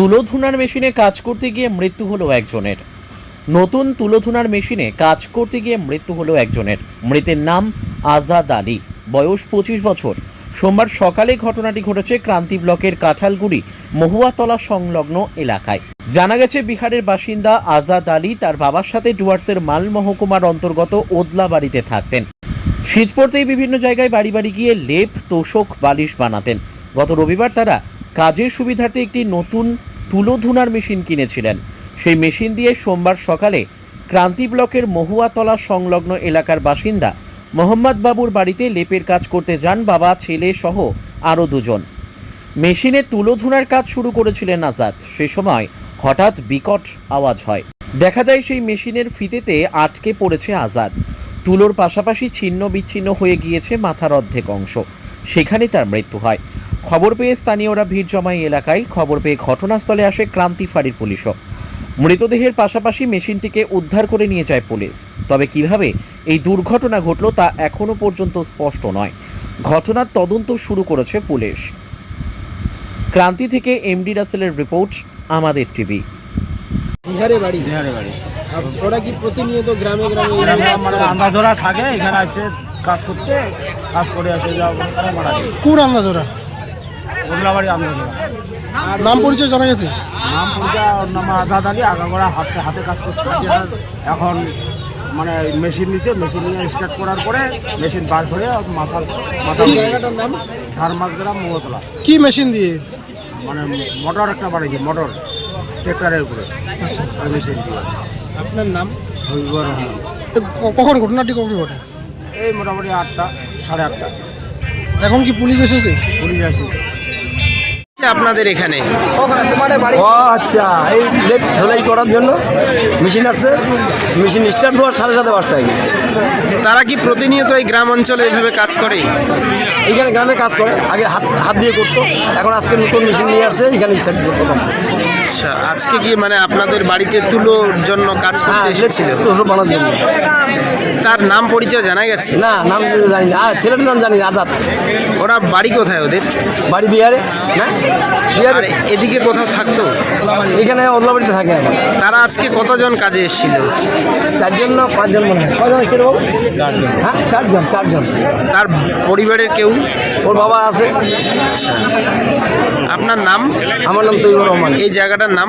তুলোধুনার মেশিনে কাজ করতে গিয়ে মৃত্যু হলো একজনের। নতুন তুলোধুনার মেশিনে কাজ করতে গিয়ে মৃত্যু হলো একজনের। মৃতের নাম আজাদ আলী। বয়স পঁচিশ বছর। সোমবার সকালে ঘটনাটি ঘটেছে ক্রান্তি ব্লকের কাঁঠালগুড়ি, মহুয়াতলা সংলগ্ন এলাকায়। জানা গেছে, বিহারের বাসিন্দা আজাদ আলী তার বাবার সাথে ডুয়ার্সের মাল মহকুমার অন্তর্গত ওদলা বাড়িতে থাকতেন। শীত পড়তেই বিভিন্ন জায়গায় বাড়ি বাড়ি গিয়ে লেপ, তোষক, বালিশ বানাতেন। গত রবিবার তারা কাজের সুবিধার্থে একটি নতুন তুলো ধুনার মেশিন কিনেছিলেন। সেই মেশিন দিয়ে সোমবার সকালে ক্রান্তি ব্লকের মহুয়াতলা সংলগ্ন এলাকার বাসিন্দা মোহাম্মদ বাবুর বাড়িতে লেপের কাজ করতে যান বাবা, ছেলে সহ আরও দুজন। মেশিনে তুলো ধুনার কাজ শুরু করেছিলেন আজাদ। সে সময় হঠাৎ বিকট আওয়াজ হয়। দেখা যায় সেই মেশিনের ফিতেতে আটকে পড়েছে আজাদ। তুলোর পাশাপাশি ছিন্ন বিচ্ছিন্ন হয়ে গিয়েছে মাথার অর্ধেক অংশ। সেখানে তার মৃত্যু হয়। খবর পেয়ে স্থানীয়রা ভিড় জমায় এলাকায়। খবর পেয়ে ঘটনাস্থলে আসে ক্রান্তি ফাঁড়ির পুলিশও। মৃতদেহের পাশাপাশি মেশিনটিকে উদ্ধার করে নিয়ে যায় পুলিশ। তবে কীভাবে এই দুর্ঘটনা ঘটল তা এখনও পর্যন্ত স্পষ্ট নয়। ঘটনার তদন্ত শুরু করেছে পুলিশ। ক্রান্তি থেকে এমডি রাসেলের রিপোর্ট আমাদের টিভি। বিহারে বাড়ি? বিহারে বাড়ি। ওরা কি প্রতিনিয়ত গ্রামে গ্রামে মানে করে? আন্দাজোরা থাকে এখানে আছে কাজ করতে কাজ করে আসে যাওয়া মারা কোন আন্দাজরা ওদলা বাড়ি আন্দাজোরা আর নাম পরিচয় জানা গেছে? নাম পরিচয় নাম আজাদ আলী আগাগোড়া হাতে হাতে কাজ করতে এখন মানে মেশিন নিচে মেশিন নিয়ে স্টার্ট করার পরে মেশিন বার করে মাথার মাথা এই জায়গাটার নাম? ঝাড়মাস গ্রাম মোগতলা। কি মেশিন দিয়ে? মানে মোটর একটা বাড়িছে মোটর। ট্রেক্টরের উপরে। আচ্ছা। ওই মেশিন দিয়ে। আপনার নাম? হবিবর রহমান। কখন ঘটনাটি কখন ঘটে? এই মোটামুটি আটটা সাড়ে আটটা। এখন কি পুলিশ এসেছে? পুলিশ আসে আপনাদের এখানে? ও আচ্ছা। এই লেট ধুলাই করার জন্য মেশিন আসছে। মেশিন স্টার্ট হওয়ার সাড়ে সাথে পাঁচটায় তারা কি প্রতিনিয়ত এই গ্রাম অঞ্চলে এভাবে কাজ করে? এইখানে গ্রামে কাজ করে। আগে হাত হাত দিয়ে করতো। এখন আজকে নতুন মেশিন নিয়ে আসছে এখানে স্টার্ট দিতে আচ্ছা। আজকে কি মানে আপনাদের বাড়িতে তুলোর জন্য কাজ হ্যাঁ করতে এসেছিল? তো সব বানার জন্য। তার নাম পরিচয় জানা গেছে? না নাম জানি না আর ছেলেটার নাম জানি আজাদ। ওরা বাড়ি কোথায় ওদের? বাড়ি বিহারে না? বিহারে। এদিকে কোথাও থাকতো? এখানে অদলাবাড়িতে থাকে এখন তারা আজকে কতজন কাজে এসেছিল? চারজন না পাঁচজন মনে হয়। কজন ছিল বাবু? হ্যাঁ চারজন চারজন। তার পরিবারের কেউ? ওর বাবা আছে। আপনার নাম? আমার নাম তৈবুর রহমান। এই জায়গাটার নাম?